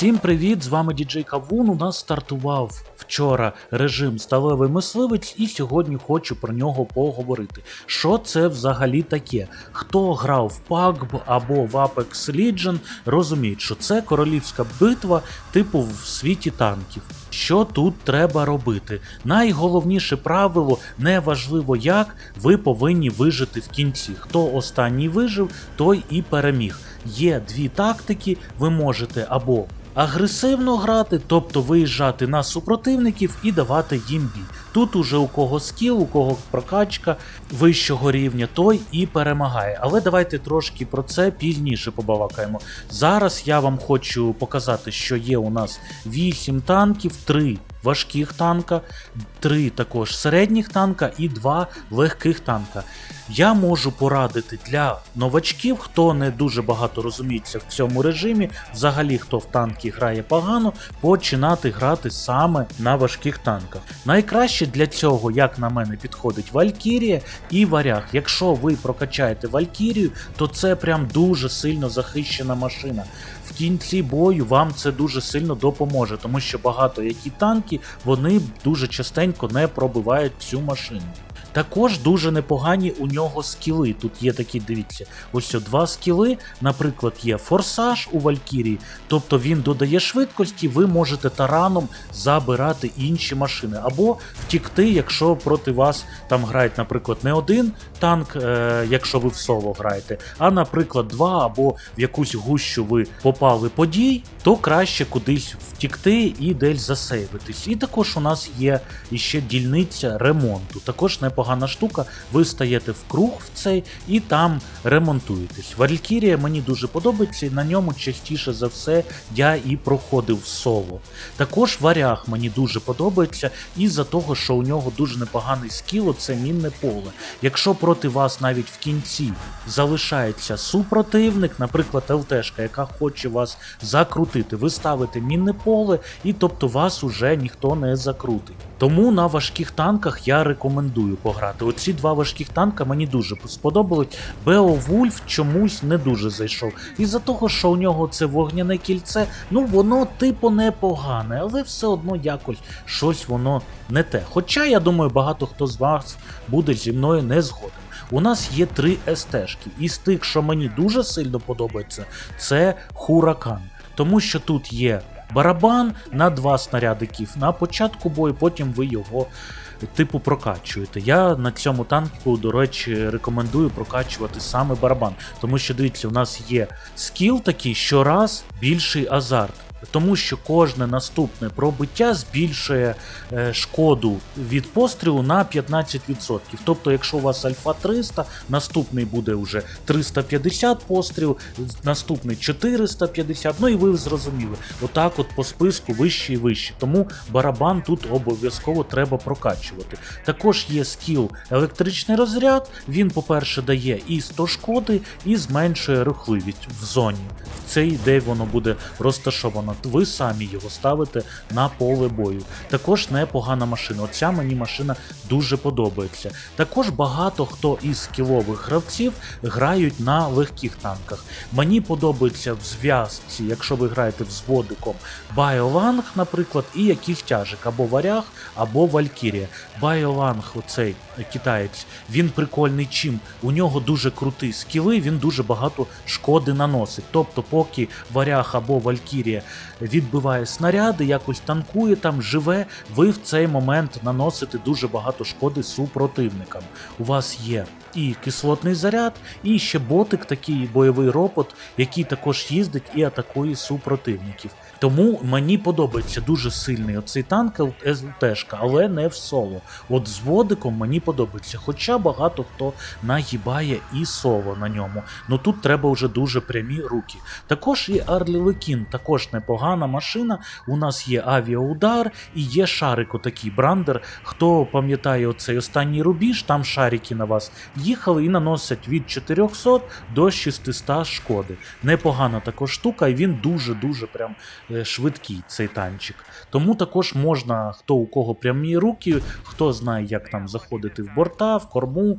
Всім привіт! З вами діджей Кавун. У нас стартував вчора режим Сталевий мисливець, і сьогодні хочу про нього поговорити. Що це взагалі таке? Хто грав в PUBG або в Apex Legends, розуміють, що це королівська битва, типу в світі танків. Що тут треба робити? Найголовніше правило, неважливо як, ви повинні вижити в кінці. Хто останній вижив, той і переміг. Є дві тактики, ви можете або агресивно грати, тобто виїжджати на супротивників і давати їм бій. Тут уже у кого скіл, у кого прокачка вищого рівня, той і перемагає. Але давайте трошки про це пізніше побалакаємо. Зараз я вам хочу показати, що є у нас 8 танків, 3 важких танка, 3 також середніх танка і 2 легких танка. Я можу порадити для новачків, хто не дуже багато розуміється в цьому режимі, взагалі хто в танки грає погано, починати грати саме на важких танках. Найкраще для цього, як на мене, підходить Валькірія і Варяг. Якщо ви прокачаєте Валькірію, то це прям дуже сильно захищена машина. В кінці бою вам це дуже сильно допоможе, тому що багато які танки вони дуже частенько не пробивають цю машину. Також дуже непогані у нього скіли. Тут є такі, дивіться, ось два скіли. Наприклад, є форсаж у Валькірії, тобто він додає швидкості, ви можете тараном забирати інші машини, або втікти, якщо проти вас там грають, наприклад, не один танк, е, якщо ви в соло граєте, а, наприклад, два, або в якусь гущу ви попали подій, то краще кудись втікти і десь засейвитись. І також у нас є іще дільниця ремонту. Також непогана штука. Ви стаєте в круг в цей і там ремонтуєтесь. Валькірія мені дуже подобається, і на ньому частіше за все я і проходив соло. Також варяг мені дуже подобається, із-за того, що у нього дуже непоганий скіл, це мінне поле. Якщо проти вас навіть в кінці залишається супротивник, наприклад, ЛТшка, яка хоче вас закрутити, ви ставите мінне поле, і тобто вас уже ніхто не закрутить. Тому на важких танках я рекомендую пограти. Оці два важких танка мені дуже сподобались. Беовульф чомусь не дуже зайшов. Із-за того, що у нього це вогняне кільце, ну воно типу непогане, але все одно якось щось воно не те. Хоча я думаю, багато хто з вас буде зі мною не згоден. У нас є три СТшки, із тих, що мені дуже сильно подобається, це Хуракан. Тому що тут є барабан на два снарядиків на початку бою, потім ви його типу прокачуєте. Я на цьому танку, до речі, рекомендую прокачувати саме барабан. Тому що дивіться, у нас є скіл такий що раз більший азарт. Тому що кожне наступне пробиття збільшує е, шкоду від пострілу на 15%. Тобто, якщо у вас альфа 300, наступний буде вже 350 постріл, наступний 450, ну і ви зрозуміли. Отак от по списку вище і вище. Тому барабан тут обов'язково треба прокачувати. Також є скіл електричний розряд, він, по-перше, дає і 100 шкоди, і зменшує рухливість в зоні. В цей де воно буде розташовано. Ви самі його ставите на поле бою. Також непогана машина. Оця мені машина дуже подобається. Також багато хто із скілових гравців грають на легких танках. Мені подобається в зв'язці, якщо ви граєте взводиком, Байоланг, наприклад, і якийсь тяжик, або варяг, або Валькірія. Байоланг, оцей китаєць, він прикольний чим. У нього дуже круті скіли, він дуже багато шкоди наносить. Тобто, поки варяг або Валькірія відбиває снаряди, якось танкує там, живе, ви в цей момент наносите дуже багато шкоди супротивникам. У вас є і кислотний заряд, і ще ботик, такий бойовий робот, який також їздить і атакує супротивників. Тому мені подобається дуже сильний оцей танк ЛТшка, але не в соло. От з водиком мені подобається, хоча багато хто нагибає і соло на ньому. Ну тут треба вже дуже прямі руки. Також є Арлі Лекін, також непогана машина. У нас є авіаудар і є шарик отакий брандер. Хто пам'ятає оцей останній рубіж, там шарики на вас їхали і наносять від 400 до 600 шкоди. Непогана також штука, і він дуже-дуже прям е, швидкий, цей танчик. Тому також можна, хто у кого прямі руки, хто знає, як там заходити в борта, в корму.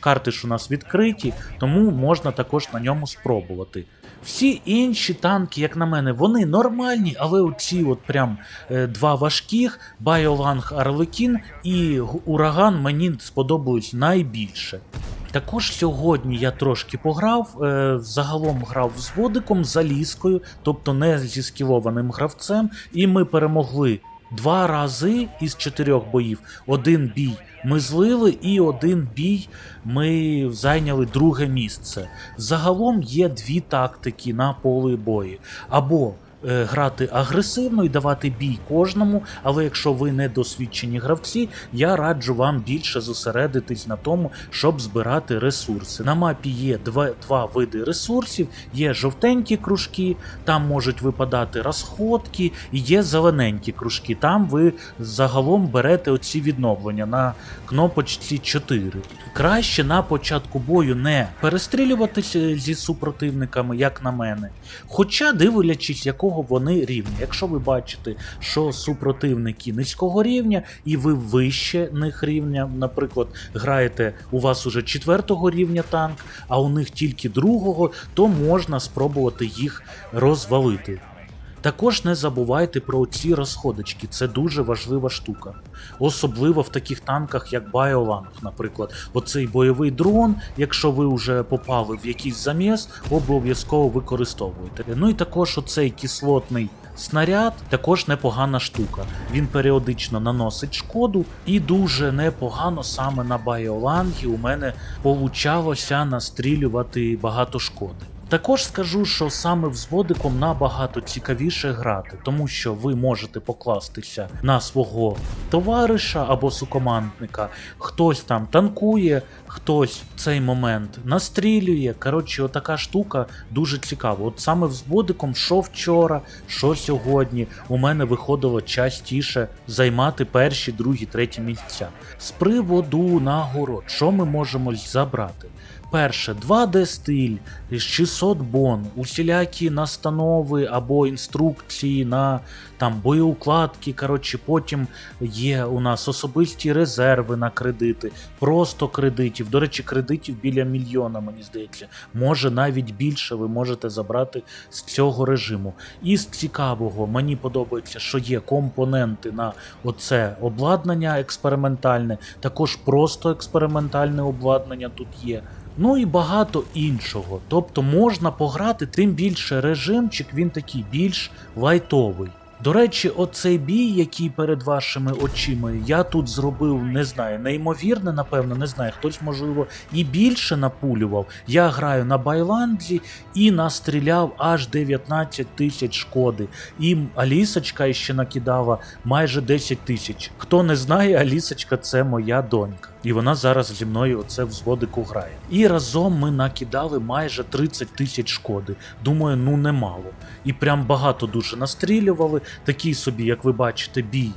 Карти ж у нас відкриті, тому можна також на ньому спробувати. Всі інші танки, як на мене, вони нормальні. але оці от прям е, два важких Байоланг Арлекін і Ураган мені сподобались найбільше. Також сьогодні я трошки пограв. е, Загалом грав з водиком, за ліскою, тобто не зі скілованим гравцем, і ми перемогли два рази із чотирьох боїв. Один бій ми злили, і один бій ми зайняли друге місце. Загалом є дві тактики на полі бої. Або грати агресивно і давати бій кожному, але якщо ви не досвідчені гравці, я раджу вам більше зосередитись на тому, щоб збирати ресурси. На мапі є два, два види ресурсів: є жовтенькі кружки, там можуть випадати розходки, і є зелененькі кружки. Там ви загалом берете оці відновлення на кнопочці 4. Краще на початку бою не перестрілюватися зі супротивниками, як на мене. Хоча дивлячись, якого вони рівні. Якщо ви бачите, що супротивники низького рівня, і ви вище них рівня, наприклад, граєте у вас уже четвертого рівня танк, а у них тільки другого, то можна спробувати їх розвалити. Також не забувайте про ці розходочки, це дуже важлива штука. Особливо в таких танках, як Байоланг, наприклад. Оцей бойовий дрон, якщо ви вже попали в якийсь заміс, обов'язково використовуйте. Ну і також оцей кислотний снаряд також непогана штука. Він періодично наносить шкоду, і дуже непогано саме на Байолангі у мене получалося настрілювати багато шкоди. Також скажу, що саме взводиком набагато цікавіше грати, тому що ви можете покластися на свого товариша або сукомандника. Хтось там танкує, хтось в цей момент настрілює. Коротше, отака штука дуже цікава. От саме взводиком, що вчора, що сьогодні, у мене виходило частіше займати перші, другі, треті місця. З приводу нагород, що ми можемо забрати? Перше, 2D стиль, 600 бон, усілякі настанови або інструкції на там боєукладки. Коротше, потім є у нас особисті резерви на кредити, просто кредитів. До речі, кредитів біля мільйона, мені здається. Може навіть більше ви можете забрати з цього режиму. І з цікавого, мені подобається, що є компоненти на оце обладнання експериментальне, також просто експериментальне обладнання тут є. Ну і багато іншого. Тобто можна пограти, тим більше режимчик, він такий більш лайтовий. До речі, оцей бій, який перед вашими очима, я тут зробив, не знаю, неймовірне, напевно, не знаю, хтось, можливо, і більше напулював. Я граю на Байланді і настріляв аж 19 тисяч шкоди. І Алісочка ще накидала майже 10 тисяч. Хто не знає, Алісочка це моя донька. І вона зараз зі мною оце в зводику грає. І разом ми накидали майже 30 тисяч шкоди. Думаю, ну немало. І прям багато дуже настрілювали. Такий собі, як ви бачите, бій.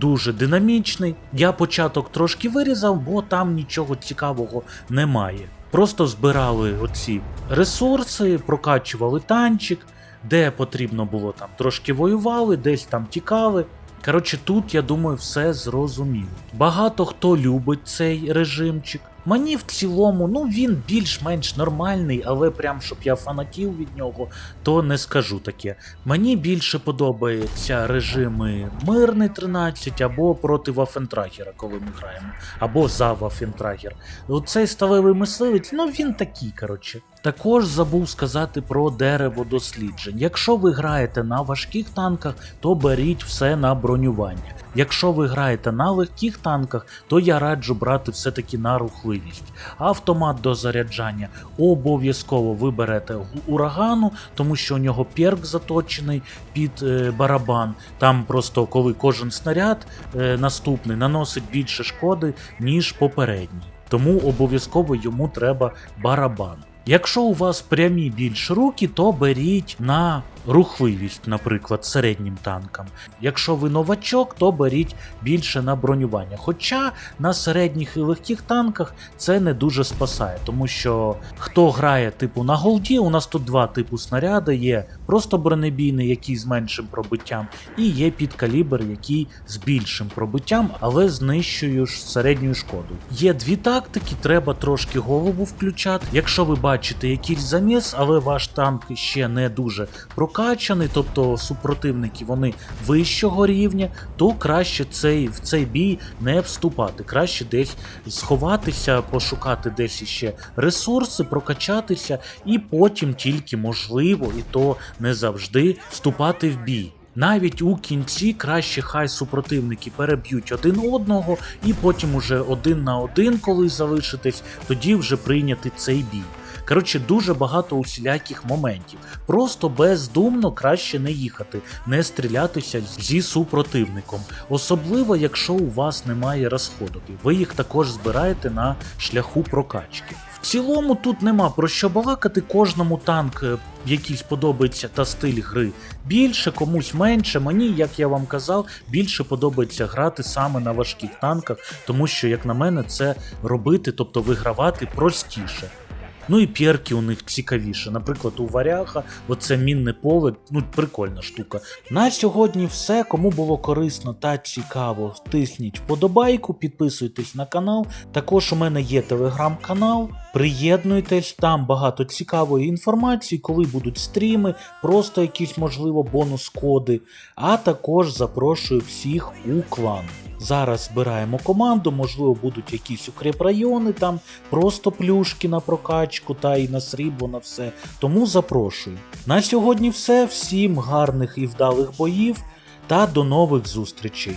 Дуже динамічний. Я початок трошки вирізав, бо там нічого цікавого немає. Просто збирали оці ресурси, прокачували танчик, де потрібно було там трошки воювали, десь там тікали. Коротше, тут, я думаю, все зрозуміло. Багато хто любить цей режимчик. Мені в цілому, ну він більш-менш нормальний, але прям щоб я фанатів від нього, то не скажу таке. Мені більше подобаються режими мирний 13 або проти Вафентрагера, коли ми граємо, або за Вафентрагер. Оцей сталевий мисливець, ну він такий, коротше. Також забув сказати про дерево досліджень. Якщо ви граєте на важких танках, то беріть все на бронювання. Якщо ви граєте на легких танках, то я раджу брати все-таки на рухливість. Автомат до заряджання обов'язково ви берете урагану, тому що у нього перк заточений під е, барабан. Там просто коли кожен снаряд е, наступний наносить більше шкоди, ніж попередній. Тому обов'язково йому треба барабан. Якщо у вас прямі більш руки, то беріть на рухливість, наприклад, середнім танкам. Якщо ви новачок, то беріть більше на бронювання. Хоча на середніх і легких танках це не дуже спасає, тому що хто грає типу на голді, у нас тут два типу снаряди: є просто бронебійний, який з меншим пробиттям, і є підкалібр, який з більшим пробиттям, але знищує середньою шкодою. Є дві тактики, треба трошки голову включати. Якщо ви бачите якийсь заміс, але ваш танк ще не дуже прокачаний, прокачаний, тобто супротивники вони вищого рівня, то краще цей, в цей бій не вступати. Краще десь сховатися, пошукати десь іще ресурси, прокачатися, і потім тільки можливо, і то не завжди вступати в бій. Навіть у кінці краще хай супротивники переб'ють один одного, і потім уже один на один, коли залишитесь, тоді вже прийняти цей бій. Коротше, дуже багато усіляких моментів. Просто бездумно краще не їхати, не стрілятися зі супротивником. Особливо, якщо у вас немає розходів. Ви їх також збираєте на шляху прокачки. В цілому тут нема про що балакати, кожному танк е, якийсь подобається та стиль гри більше, комусь менше. Мені, як я вам казав, більше подобається грати саме на важких танках, тому що, як на мене, це робити, тобто вигравати простіше. Ну і перки у них цікавіше. Наприклад, у варяга, оце мінне поле, ну прикольна штука. На сьогодні все. Кому було корисно та цікаво, тисніть вподобайку, підписуйтесь на канал. Також у мене є телеграм-канал. Приєднуйтесь, там багато цікавої інформації, коли будуть стріми, просто якісь, можливо, бонус-коди. А також запрошую всіх у клан. Зараз збираємо команду, можливо, будуть якісь укріпрайони, там просто плюшки на прокачку та і на срібло на все. Тому запрошую. На сьогодні все. Всім гарних і вдалих боїв та до нових зустрічей.